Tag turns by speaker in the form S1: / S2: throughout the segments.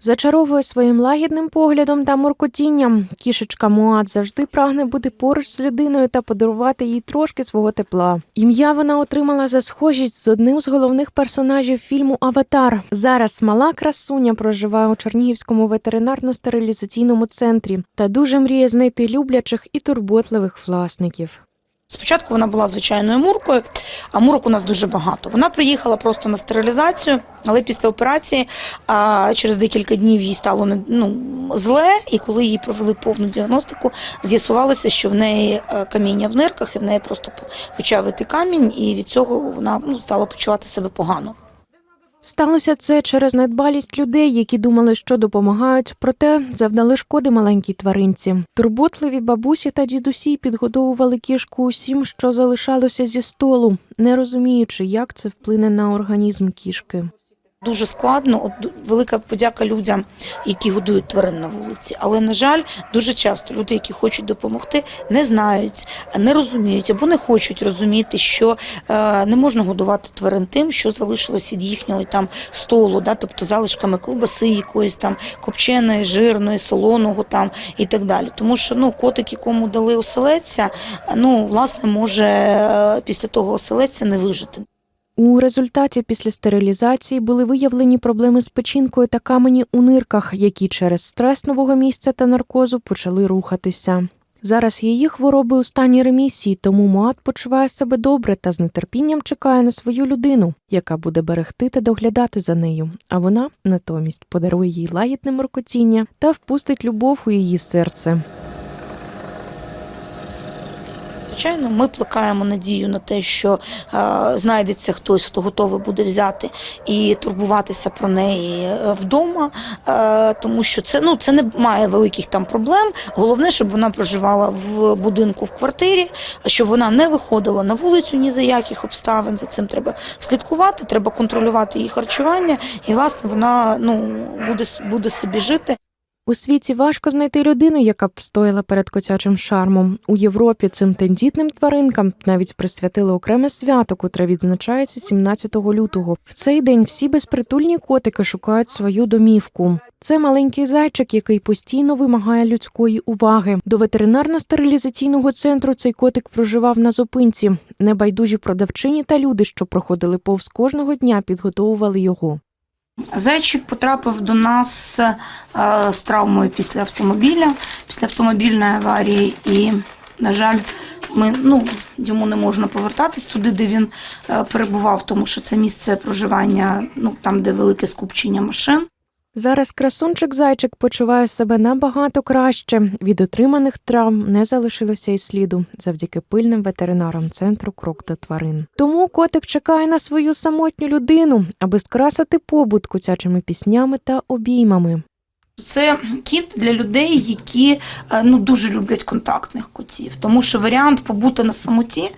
S1: Зачаровує своїм лагідним поглядом та моркотінням. Кішечка Муат завжди прагне бути поруч з людиною та подарувати їй трошки свого тепла. Ім'я вона отримала за схожість з одним з головних персонажів фільму Аватар. Зараз мала красуня проживає у Чернігівському ветеринарно-стерилізаційному центрі та дуже мріє знайти люблячих і турботливих власників.
S2: Спочатку вона була звичайною муркою, а мурок у нас дуже багато. Вона приїхала просто на стерилізацію, але після операції а, через декілька днів їй стало не- ну, зле, і коли їй провели повну діагностику, з'ясувалося, що в неї е, каміння в нирках, і в неї просто почав вити камінь, і від цього вона ну, стала почувати себе погано.
S1: Сталося це через недбалість людей, які думали, що допомагають, проте завдали шкоди маленькій тваринці. Турботливі бабусі та дідусі підгодовували кішку усім, що залишалося зі столу, не розуміючи, як це вплине на організм кішки.
S2: Дуже складно. От велика подяка людям, які годують тварин на вулиці. Але на жаль, дуже часто люди, які хочуть допомогти, не знають, не розуміють або не хочуть розуміти, що е, не можна годувати тварин тим, що залишилось від їхнього там столу, да, тобто залишками ковбаси, якоїсь там копченої, жирної, солоного там і так далі. Тому що ну котик, якому дали оселедця, ну власне може е, після того оселедця не вижити.
S1: У результаті після стерилізації були виявлені проблеми з печінкою та камені у нирках, які через стрес нового місця та наркозу почали рухатися. Зараз її хвороби у стані ремісії, тому Муат почуває себе добре та з нетерпінням чекає на свою людину, яка буде берегти та доглядати за нею. А вона натомість подарує їй лагідне моркотіння та впустить любов у її серце.
S2: Звичайно, ми плекаємо надію на те, що е, знайдеться хтось, хто готовий буде взяти і турбуватися про неї е, вдома, е, тому що це ну це не має великих там проблем. Головне, щоб вона проживала в будинку в квартирі, щоб вона не виходила на вулицю ні за яких обставин. За цим треба слідкувати, треба контролювати її харчування, і власне вона ну буде буде собі жити.
S1: У світі важко знайти людину, яка б встояла перед котячим шармом. У Європі цим тендітним тваринкам навіть присвятили окреме свято, котре відзначається 17 лютого. В цей день всі безпритульні котики шукають свою домівку. Це маленький зайчик, який постійно вимагає людської уваги. До ветеринарно-стерилізаційного центру цей котик проживав на зупинці. Небайдужі продавчині та люди, що проходили повз кожного дня, підготовували його.
S2: Зайчик потрапив до нас е, з травмою після автомобіля, після автомобільної аварії, і, на жаль, ми, ну, йому не можна повертатись туди, де він е, перебував, тому що це місце проживання, ну, там, де велике скупчення машин.
S1: Зараз красунчик зайчик почуває себе набагато краще. Від отриманих травм не залишилося й сліду завдяки пильним ветеринарам центру крок до тварин. Тому котик чекає на свою самотню людину, аби скрасити побут куцячими піснями та обіймами.
S2: Це кіт для людей, які е, ну дуже люблять контактних котів, тому що варіант побути на самоті е,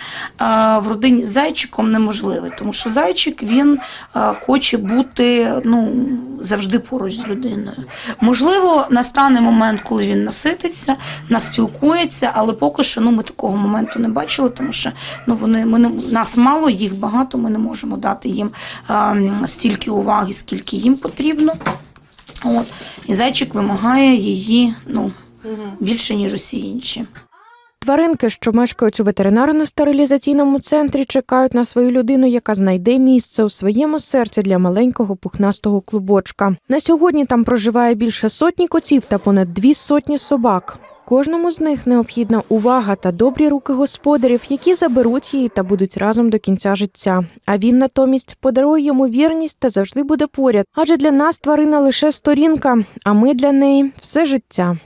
S2: в родині з зайчиком неможливий, тому що зайчик він е, хоче бути ну завжди поруч з людиною. Можливо, настане момент, коли він насититься, наспілкується, але поки що ну ми такого моменту не бачили, тому що ну вони ми не нас мало, їх багато. Ми не можемо дати їм стільки уваги, скільки їм потрібно. От. І зайчик вимагає її ну, більше, ніж усі інші.
S1: Тваринки, що мешкають у ветеринарно-стерилізаційному центрі, чекають на свою людину, яка знайде місце у своєму серці для маленького пухнастого клубочка. На сьогодні там проживає більше сотні котів та понад дві сотні собак. Кожному з них необхідна увага та добрі руки господарів, які заберуть її та будуть разом до кінця життя. А він натомість подарує йому вірність та завжди буде поряд. Адже для нас тварина лише сторінка, а ми для неї все життя.